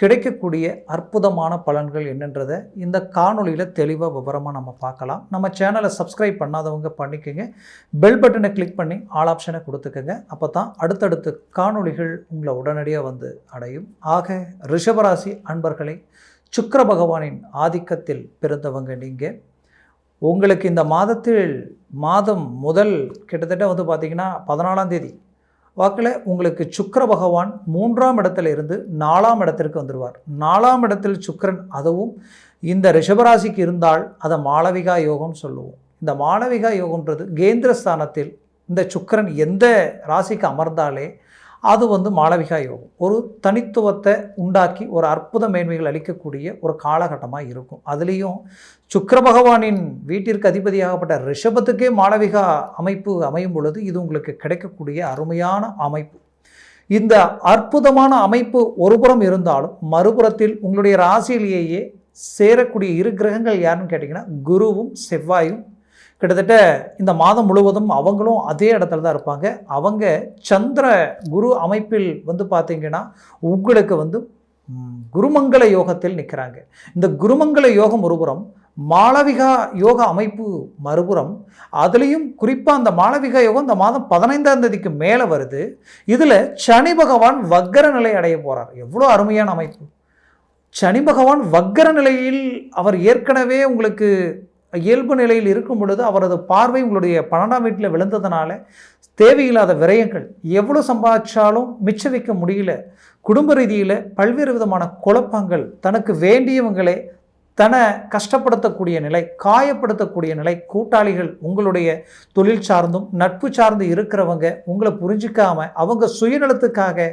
கிடைக்கக்கூடிய அற்புதமான பலன்கள் என்னன்றதை இந்த காணொளியில் தெளிவாக விவரமாக நம்ம பார்க்கலாம். நம்ம சேனலை சப்ஸ்கிரைப் பண்ணாதவங்க பண்ணிக்கோங்க. பெல் பட்டனை கிளிக் பண்ணி ஆல் ஆப்ஷனை கொடுத்துக்கோங்க. அப்போ தான் அடுத்தடுத்து காணொளிகள் உங்களை உடனடியாக வந்து அடையும். ஆக ரிஷபராசி அன்பர்களை சுக்கர பகவானின் ஆதிக்கத்தில் பிறந்தவங்க நீங்கள் உங்களுக்கு இந்த மாதத்தில் மாதம் முதல் கிட்டத்தட்ட வந்து பார்த்திங்கன்னா பதினாலாம் தேதி வாக்கில் உங்களுக்கு சுக்கர பகவான் மூன்றாம் இடத்துல இருந்து நாலாம் இடத்திற்கு வந்துடுவார் நாலாம் இடத்தில் சுக்கரன் அதுவும் இந்த ரிஷபராசிக்கு இருந்தால் அதை மாளவிகா யோகம்னு சொல்லுவோம். இந்த மாளவிகா யோகம்ன்றது கேந்திர ஸ்தானத்தில் இந்த சுக்கிரன் எந்த ராசிக்கு அமர்ந்தாலே அது வந்து மாளவிகா யோகம் ஒரு தனித்துவத்தை உண்டாக்கி ஒரு அற்புத மேன்மைகள் அளிக்கக்கூடிய ஒரு காலகட்டமாக இருக்கும். அதுலேயும் சுக்கர பகவானின் வீட்டிற்கு அதிபதியாகப்பட்ட ரிஷபத்துக்கே மாளவிகா அமைப்பு அமையும் பொழுது இது உங்களுக்கு கிடைக்கக்கூடிய அருமையான அமைப்பு. இந்த அற்புதமான அமைப்பு ஒருபுறம் இருந்தாலும் மறுபுறத்தில் உங்களுடைய ராசியிலேயே சேரக்கூடிய இரு கிரகங்கள் யாருன்னு கேட்டிங்கன்னா குருவும் செவ்வாயும் கிட்டத்தட்ட இந்த மாதம் முழுவதும் அவங்களும் அதே இடத்துல தான் இருப்பாங்க. அவங்க சந்திர குரு அமைப்பில் வந்து பார்த்திங்கன்னா உங்களுக்கு வந்து குருமங்கல குருமங்கள யோகத்தில் நிற்கிறாங்க இந்த குருமங்கள யோகம் ஒருபுறம் மாளவிகா யோக அமைப்பு மறுபுறம் அதுலேயும் குறிப்பாக அந்த மாளவிகா யோகம் இந்த மாதம் பதினைந்தாம் தேதிக்கு மேலே வருது. இதில் சனி பகவான் வக்கர நிலை அடைய போகிறார் எவ்வளோ அருமையான அமைப்பு. சனி பகவான் வக்கர நிலையில் அவர் ஏற்கனவே உங்களுக்கு இயல்பு நிலையில் இருக்கும் பொழுது அவரது பார்வை உங்களுடைய பன்னெண்டாம் வீட்டில் விழுந்ததுனால தேவையில்லாத விரயங்கள் எவ்வளோ சம்பாதிச்சாலும் மிச்ச வைக்க முடியல. குடும்ப ரீதியில் பல்வேறு விதமான குழப்பங்கள் தனக்கு வேண்டியவங்களே தன்னை கஷ்டப்படுத்தக்கூடிய நிலை காயப்படுத்தக்கூடிய நிலை கூட்டாளிகள் உங்களுடைய தொழில் சார்ந்தும் நட்பு சார்ந்து இருக்கிறவங்க உங்களை புரிஞ்சிக்காம அவங்க சுயநலத்துக்காக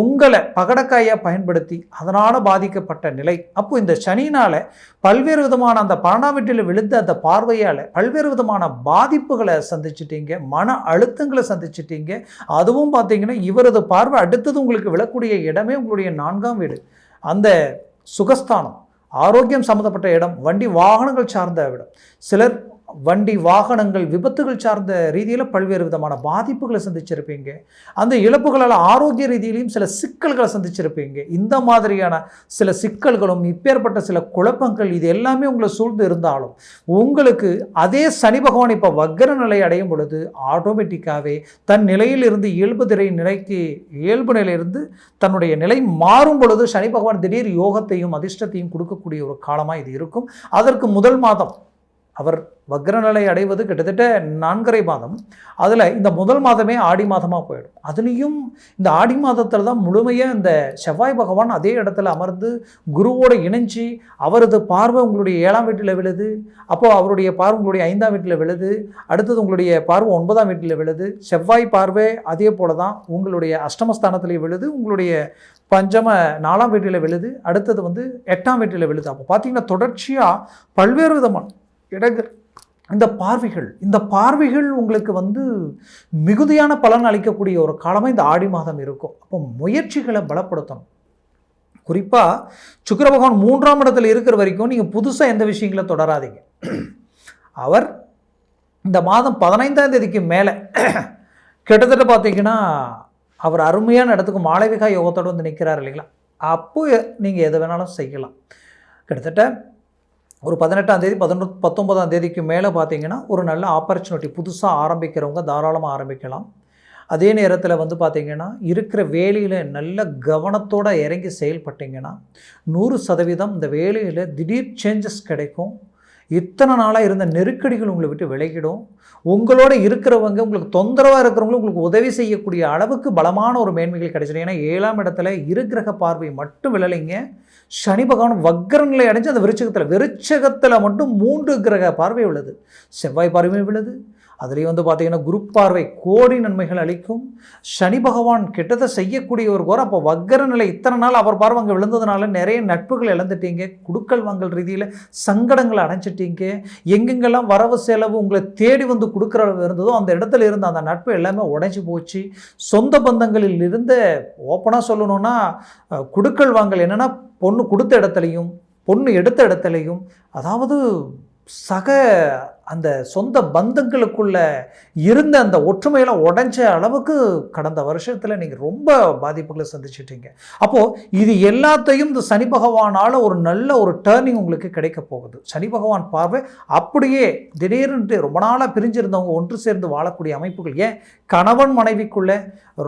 உங்களை பகடக்காயாக பயன்படுத்தி அதனால் பாதிக்கப்பட்ட நிலை. அப்போ இந்த சனினால் பல்வேறு விதமான அந்த பன்னெண்டாம் வீட்டில் விழுந்த அந்த பார்வையால் பல்வேறு விதமான பாதிப்புகளை சந்திச்சிட்டீங்க மன அழுத்தங்களை சந்திச்சிட்டீங்க. அதுவும் பார்த்தீங்கன்னா இவரது பார்வை அடுத்தது உங்களுக்கு விழக்கூடிய இடமே உங்களுடைய நான்காம் வீடு. அந்த சுகஸ்தானம். ஆரோக்கியம் சம்மந்தப்பட்ட இடம் வண்டி வாகனங்கள் சார்ந்த இடம். சிலர் வண்டி வாகனங்கள் விபத்துகள் சார்ந்த ரீதியில் பல்வேறு விதமான பாதிப்புகளை சந்திச்சிருப்பீங்க. அந்த இழப்புகளால் ஆரோக்கிய ரீதியிலையும் சில சிக்கல்களை சந்திச்சிருப்பீங்க. இந்த மாதிரியான சில சிக்கல்களும் இப்பேற்பட்ட சில குழப்பங்கள் இது எல்லாமே உங்களை சூழ்ந்து இருந்தாலும் உங்களுக்கு அதே சனி பகவான் இப்போ வக்கர நிலை அடையும் பொழுது ஆட்டோமேட்டிக்காகவே தன் நிலையிலிருந்து இயல்பு திரை நிலைக்கு இயல்பு நிலையிலிருந்து தன்னுடைய நிலை மாறும் பொழுது சனி பகவான் திடீர் யோகத்தையும் அதிர்ஷ்டத்தையும் கொடுக்கக்கூடிய ஒரு காலமாக இது இருக்கும். அதற்கு முதல் மாதம் அவர் வக்ரநிலை அடைவது கிட்டத்தட்ட நான்கரை மாதம். அதில் இந்த முதல் மாதமே ஆடி மாதமாக போயிடும். அதுலேயும் இந்த ஆடி மாதத்தில் தான் முழுமையாக இந்த செவ்வாய் பகவான் அதே இடத்துல அமர்ந்து குருவோடு இணைஞ்சு அவரது பார்வை உங்களுடைய ஏழாம் வீட்டில் விழுது அப்போது அவருடைய பார்வை உங்களுடைய ஐந்தாம் வீட்டில் விழுது அடுத்தது உங்களுடைய பார்வை ஒன்பதாம் வீட்டில் விழுது செவ்வாய் பார்வை அதே போல தான் உங்களுடைய அஷ்டமஸ்தானத்திலே விழுது உங்களுடைய பஞ்சம நாலாம் வீட்டில் விழுது அடுத்தது வந்து எட்டாம் வீட்டில் விழுது. அப்போ பார்த்தீங்கன்னா தொடர்ச்சியாக பல்வேறு விதமான இடங்கள் இந்த பார்வைகள் இந்த பார்வைகள் உங்களுக்கு வந்து மிகுதியான பலன் அளிக்கக்கூடிய ஒரு காலமாக இந்த ஆடி மாதம் இருக்கும். அப்போ முயற்சிகளை பலப்படுத்தணும். குறிப்பாக சுக்கர பகவான் மூன்றாம் இடத்துல இருக்கிற வரைக்கும் நீங்கள் புதுசாக எந்த விஷயங்களை தொடராதீங்க. அவர் இந்த மாதம் பதினைந்தாம் தேதிக்கு மேலே கிட்டத்தட்ட பார்த்தீங்கன்னா அவர் அருமையான இடத்துக்கு மாளவிகா யோகத்தோடு வந்து நிற்கிறார் இல்லைங்களா? அப்போ நீங்கள் எது வேணாலும் செய்யலாம். கிட்டத்தட்ட ஒரு பதினெட்டாம் தேதி பதினொன்று பத்தொன்பதாம் தேதிக்கு மேலே பார்த்தீங்கன்னா ஒரு நல்ல ஆப்பர்ச்சுனிட்டி புதுசாக ஆரம்பிக்கிறவங்க தாராளமாக ஆரம்பிக்கலாம். அதே நேரத்தில் வந்து பார்த்திங்கன்னா இருக்கிற வேலையில் நல்ல கவனத்தோடு இறங்கி செயல்பட்டிங்கன்னா நூறு சதவீதம் இந்த வேலையில் திடீர் சேஞ்சஸ் கிடைக்கும். இத்தனை நாளாக இருந்த நெருக்கடிகள் உங்களை விட்டு விலகிடும். உங்களோட இருக்கிறவங்க உங்களுக்கு தொந்தரவாக இருக்கிறவங்களும் உங்களுக்கு உதவி செய்யக்கூடிய அளவுக்கு பலமான ஒரு மேன்மைகள் கிடைச்சிடும். ஏன்னா ஏழாம் இடத்துல இருகிரக பார்வை மட்டும் விழலைங்க. சனி பகவான் வக்ர நிலை அடைஞ்சு அந்த விருச்சகத்தில் விருச்சகத்தில் மட்டும் மூன்று கிரக பார்வை உள்ளது. செவ்வாய் பார்வையும் விழுது. அதுலேயும் வந்து பார்த்தீங்கன்னா குரு பார்வை கோடி நன்மைகள் அளிக்கும். சனி பகவான் கெட்டதை செய்யக்கூடிய ஒரு கோரம் அப்போ வக்கர நிலை இத்தனை நாள் அவர் பார்வை அங்கே விழுந்ததுனால நிறைய நட்புகள் இழந்துட்டீங்க. குடுக்கல் வாங்கல் ரீதியில் சங்கடங்களை அடைஞ்சிட்டீங்க. எங்கெங்கெல்லாம் வரவு செலவு உங்களை தேடி வந்து கொடுக்குற இருந்ததோ அந்த இடத்துல இருந்த அந்த நட்பு எல்லாமே உடைஞ்சு போச்சு. சொந்த பந்தங்களில் இருந்த ஓப்பனாக சொல்லணும்னா குடுக்கல் வாங்கல் என்னென்னா பொண்ணு கொடுத்த இடத்துலையும் பொண்ணு எடுத்த இடத்துலையும் அதாவது சக அந்த சொந்த பந்தங்களுக்குள்ள இருந்த அந்த ஒற்றுமையெல்லாம் உடஞ்ச அளவுக்கு கடந்த வருஷத்தில் நீங்கள் ரொம்ப பாதிப்புகளை சந்திச்சிட்டீங்க. அப்போது இது எல்லாத்தையும் இந்த சனி பகவானால் ஒரு நல்ல ஒரு டேர்னிங் உங்களுக்கு கிடைக்க போகுது. சனி பகவான் பார்வை அப்படியே திடீர்னு ரொம்ப நாளாக பிரிஞ்சிருந்தவங்க ஒன்று சேர்ந்து வாழக்கூடிய அமைப்புகள். ஏன்? கணவன் மனைவிக்குள்ளே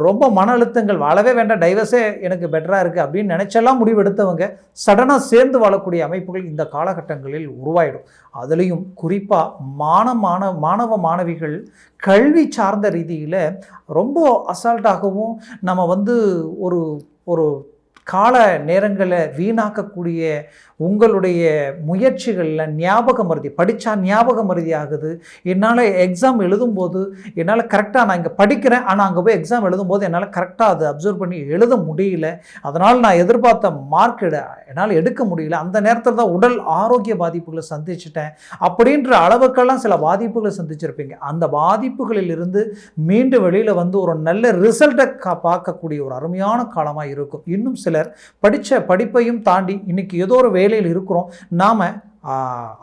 ரொம்ப மன அழுத்தங்கள் வாழவே வேண்டாம் டைவர்ஸே எனக்கு பெட்டராக இருக்குது அப்படின்னு நினச்செல்லாம் முடிவெடுத்தவங்க சடனாக சேர்ந்து வாழக்கூடிய அமைப்புகள் இந்த காலகட்டங்களில் உருவாயிடும். அதுலேயும் குறிப்பாக மாண மாணவ மாணவ மாணவிகள் கல்வி சார்ந்த ரீதியில் ரொம்ப அசால்ட்டாகவும் நம்ம வந்து ஒரு ஒரு கால நேரங்களை வீணாக்கக்கூடிய உங்களுடைய முயற்சிகளில் ஞாபக மருதி படித்தா ஞாபக மருதி ஆகுது. என்னால் எக்ஸாம் எழுதும்போது என்னால் கரெக்டாக நான் இங்கே படிக்கிறேன் ஆனால் அங்கே போய் எக்ஸாம் எழுதும்போது என்னால் கரெக்டாக அதை அப்சர்வ் பண்ணி எழுத முடியல. அதனால் நான் எதிர்பார்த்த மார்க் என்னால் எடுக்க முடியல. அந்த நேரத்தில் தான் உடல் ஆரோக்கிய பாதிப்புகளை சந்திச்சிட்டேன். அப்படின்ற அளவுக்கெல்லாம் சில பாதிப்புகளை சந்திச்சிருப்பீங்க. அந்த பாதிப்புகளில் இருந்து மீண்டு வெளியில் வந்து ஒரு நல்ல ரிசல்ட்டை கா பார்க்கக்கூடிய ஒரு அருமையான காலமாக இருக்கும். இன்னும் சில சிலர் படித்த படிப்பையும் தாண்டி இன்னைக்கு ஏதோ ஒரு வேலையில் இருக்கிறோம். நாம்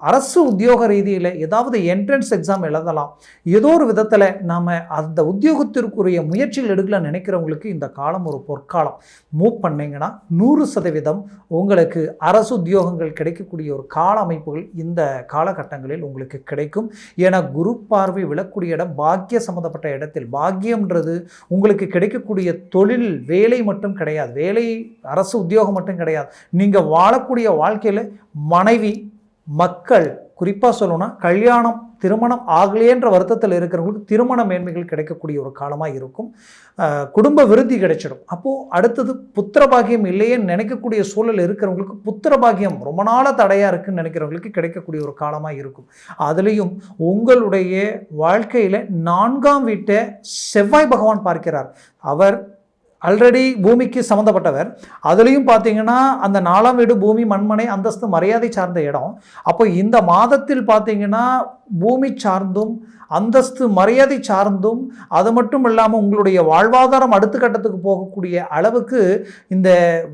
அரசு உத்தியோக ரீதியில் ஏதாவது என்ட்ரன்ஸ் எக்ஸாம் எழுதலாம். ஏதோ ஒரு விதத்தில் நாம் அந்த உத்தியோகத்திற்குரிய முயற்சிகள் எடுக்கல நினைக்கிறவங்களுக்கு இந்த காலம் ஒரு பொற்காலம். மூவ் பண்ணிங்கன்னா நூறு சதவீதம் உங்களுக்கு அரசு உத்தியோகங்கள் கிடைக்கக்கூடிய ஒரு கால அமைப்புகள் இந்த காலகட்டங்களில் உங்களுக்கு கிடைக்கும். ஏன்னா குரு பார்வை விழக்கூடிய இடம் பாக்கிய சம்மந்தப்பட்ட இடத்தில். பாக்கியம்ன்றது உங்களுக்கு கிடைக்கக்கூடிய தொழில் வேலை மட்டும் கிடையாது. வேலை அரசு உத்தியோகம் மட்டும் கிடையாது. நீங்கள் வாழக்கூடிய வாழ்க்கையில் மனைவி மக்கள் குறிப்பாக சொல்லணும்னா கல்யாணம் திருமணம் ஆகலையேன்ற வருத்தத்தில் இருக்கிறவங்களுக்கு திருமண மேன்மைகள் கிடைக்கக்கூடிய ஒரு காலமாக இருக்கும். குடும்ப விருத்தி கிடைச்சிடும். அப்போது அடுத்தது புத்திரபாகியம் இல்லையே இல்லையேன்னு நினைக்கக்கூடிய சூழல் இருக்கிறவங்களுக்கு புத்திரபாகியம் ரொம்ப நாளாக தடையாக இருக்குன்னு நினைக்கிறவங்களுக்கு கிடைக்கக்கூடிய ஒரு காலமாக இருக்கும். அதுலேயும் உங்களுடைய வாழ்க்கையில் நான்காம் வீட்டை செவ்வாய் பகவான் பார்க்கிறார். அவர் ஆல்ரெடி பூமிக்கு சம்மந்தப்பட்டவர். அதுலேயும் பார்த்தீங்கன்னா அந்த நாலாம் வீடு பூமி மண்மனை அந்தஸ்து மரியாதை சார்ந்த இடம். அப்போ இந்த மாதத்தில் பார்த்தீங்கன்னா பூமி சார்ந்தும் அந்தஸ்து மரியாதை சார்ந்தும் அது மட்டும் இல்லாமல் உங்களுடைய வாழ்வாதாரம் அடுத்த கட்டத்துக்கு போகக்கூடிய அளவுக்கு இந்த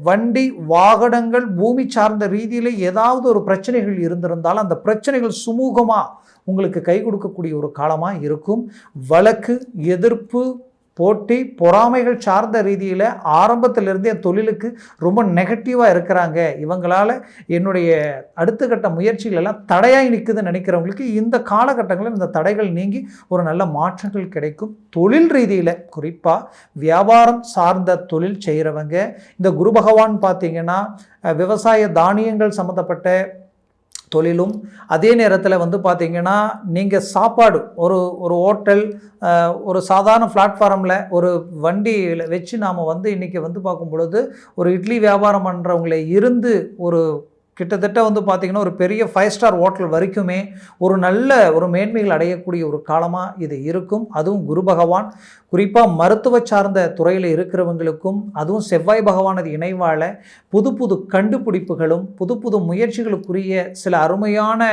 வண்டி வாகனங்கள் பூமி சார்ந்த ரீதியில் ஏதாவது ஒரு பிரச்சனைகள் இருந்திருந்தால் அந்த பிரச்சனைகள் சுமூகமாக உங்களுக்கு கை கொடுக்கக்கூடிய ஒரு காலமாக இருக்கும். வழக்கு எதிர்ப்பு போட்டி பொறாமைகள் சார்ந்த ரீதியில் ஆரம்பத்திலிருந்தே என் தொழிலுக்கு ரொம்ப நெகட்டிவாக இருக்கிறாங்க. இவங்களால் என்னுடைய அடுத்த கட்ட முயற்சிகள் எல்லாம் நிற்குதுன்னு நினைக்கிறவங்களுக்கு இந்த காலகட்டங்களில் இந்த தடைகள் நீங்கி ஒரு நல்ல மாற்றங்கள் கிடைக்கும். தொழில் ரீதியில் குறிப்பாக வியாபாரம் சார்ந்த தொழில் செய்கிறவங்க இந்த குரு பகவான் பார்த்தீங்கன்னா விவசாய தானியங்கள் சம்மந்தப்பட்ட தொழிலும். அதே நேரத்தில் வந்து பார்த்திங்கன்னா நீங்கள் சாப்பாடு ஒரு ஒரு ஹோட்டல் ஒரு சாதாரண பிளாட்ஃபார்மில் ஒரு வண்டியில் வச்சு நாம் வந்து இன்றைக்கி வந்து பார்க்கும் பொழுது ஒரு இட்லி வியாபாரம் பண்ணுறவங்கள இருந்து ஒரு கிட்டத்தட்ட வந்து பார்த்திங்கன்னா ஒரு பெரிய ஃபைவ் ஸ்டார் ஹோட்டல் வரைக்குமே ஒரு நல்ல ஒரு மேன்மைகள் அடையக்கூடிய ஒரு காலமாக இது இருக்கும். அதுவும் குரு பகவான். குறிப்பாக மருத்துவ சார்ந்த துறையில் இருக்கிறவங்களுக்கும் அதுவும் செவ்வாய் பகவானது இணைவால் புது புது கண்டுபிடிப்புகளும் புது புது முயற்சிகளுக்குரிய சில அருமையான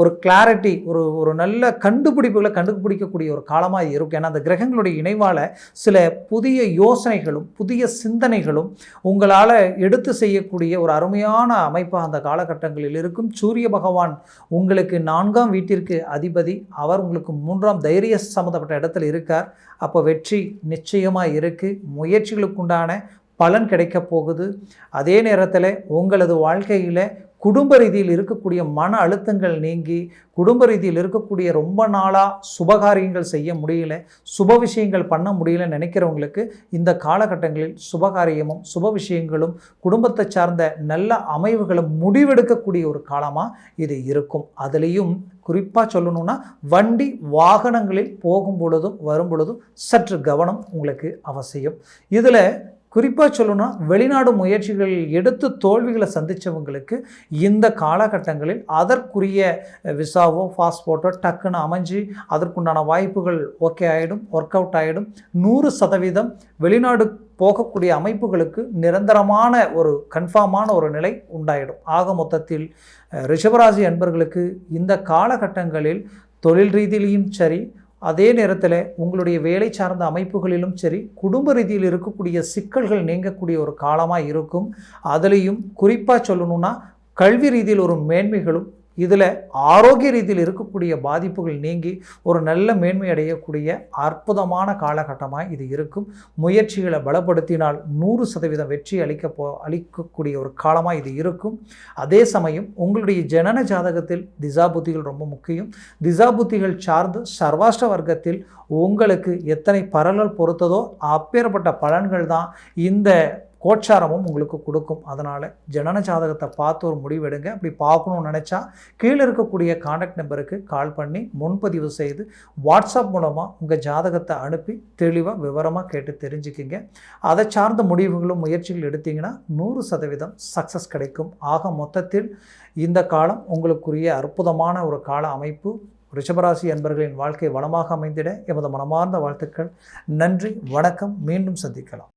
ஒரு கிளாரிட்டி ஒரு ஒரு நல்ல கண்டுபிடிப்புகளை கண்டுபிடிக்கக்கூடிய ஒரு காலமாக இருக்கும். ஏன்னா அந்த கிரகங்களுடைய இணைவால் சில புதிய யோசனைகளும் புதிய சிந்தனைகளும் உங்களால் எடுத்து செய்யக்கூடிய ஒரு அருமையான அமைப்பாக அந்த காலகட்டங்களில் இருக்கும். சூரிய பகவான் உங்களுக்கு நான்காம் வீட்டிற்கு அதிபதி. அவர் உங்களுக்கு மூன்றாம் தைரிய சம்மந்தப்பட்ட இடத்துல இருக்கார். அப்போ வெற்றி நிச்சயமாக இருக்குது முயற்சிகளுக்குண்டான பலன் கிடைக்க போகுது. அதே நேரத்தில் உங்களது வாழ்க்கையில் குடும்ப ரீதியில் இருக்கக்கூடிய மன அழுத்தங்கள் நீங்கி குடும்ப ரீதியில் இருக்கக்கூடிய ரொம்ப நாளாக சுபகாரியங்கள் செய்ய முடியல சுப விஷயங்கள் பண்ண முடியல நினைக்கிறவங்களுக்கு இந்த காலகட்டங்களில் சுபகாரியமும் சுப விஷயங்களும் குடும்பத்தை சார்ந்த நல்ல அமைவுகளும் முடிவெடுக்கக்கூடிய ஒரு காலமாக இது இருக்கும். அதுலேயும் குறிப்பாக சொல்லணும்னா வண்டி வாகனங்களில் போகும் பொழுதும் வரும் பொழுதும் சற்று கவனம் உங்களுக்கு அவசியம். இதில் குறிப்பாக சொல்லணும்னா வெளிநாடு முயற்சிகள் எடுத்து தோல்விகளை சந்தித்தவங்களுக்கு இந்த காலகட்டங்களில் அதற்குரிய விசாவோ பாஸ்போர்ட்டோ டக்குன்னு அமைஞ்சு அதற்குண்டான வாய்ப்புகள் ஓகே ஆகிடும் ஒர்க் அவுட் ஆகிடும் நூறு சதவீதம் வெளிநாடு போகக்கூடிய அமைப்புகளுக்கு நிரந்தரமான ஒரு கன்ஃபார்மான ஒரு நிலை உண்டாயிடும். ஆக மொத்தத்தில் ரிஷபராசி அன்பர்களுக்கு இந்த காலகட்டங்களில் தொழில் ரீதியிலையும் சரி அதே நேரத்தில் உங்களுடைய வேலை சார்ந்த அமைப்புகளிலும் சரி குடும்ப ரீதியில் இருக்கக்கூடிய சிக்கல்கள் நீங்கக்கூடிய ஒரு காலமாக இருக்கும். அதுலேயும் குறிப்பாக சொல்லணும்னா கல்வி ரீதியில் ஒரு மேன்மைகளும் இதில் ஆரோக்கிய ரீதியில் இருக்கக்கூடிய பாதிப்புகள் நீங்கி ஒரு நல்ல மேன்மை அடையக்கூடிய அற்புதமான காலகட்டமாக இது இருக்கும். முயற்சிகளை பலப்படுத்தினால் நூறு சதவீதம் வெற்றி அளிக்க போ அளிக்கக்கூடிய ஒரு காலமாக இது இருக்கும். அதே சமயம் உங்களுடைய ஜனன ஜாதகத்தில் திசா புத்திகள் ரொம்ப முக்கியம். திசா புத்திகள் சார்ந்து சர்வாஷ்ட வர்க்கத்தில் உங்களுக்கு எத்தனை பரலல் பொறுத்ததோ அப்பேற்பட்ட பலன்கள் தான் இந்த கோச்சாரமும் உங்களுக்கு கொடுக்கும். அதனால் ஜனன ஜாதகத்தை பார்த்து ஒரு முடிவெடுங்க. அப்படி பார்க்கணும்னு நினச்சா கீழே இருக்கக்கூடிய காண்டாக்ட் நம்பருக்கு கால் பண்ணி முன்பதிவு செய்து வாட்ஸ்அப் மூலமாக உங்கள் ஜாதகத்தை அனுப்பி தெளிவாக விவரமாக கேட்டு தெரிஞ்சுக்கிங்க. அதை சார்ந்த முடிவுகளும் முயற்சிகள் எடுத்தீங்கன்னா நூறு சதவீதம் சக்ஸஸ் கிடைக்கும். ஆக மொத்தத்தில் இந்த காலம் உங்களுக்குரிய அற்புதமான ஒரு கால அமைப்பு. ரிஷபராசி அன்பர்களின் வாழ்க்கை வளமாக அமைந்திட எமது மனமார்ந்த வாழ்த்துக்கள். நன்றி வணக்கம். மீண்டும் சந்திக்கலாம்.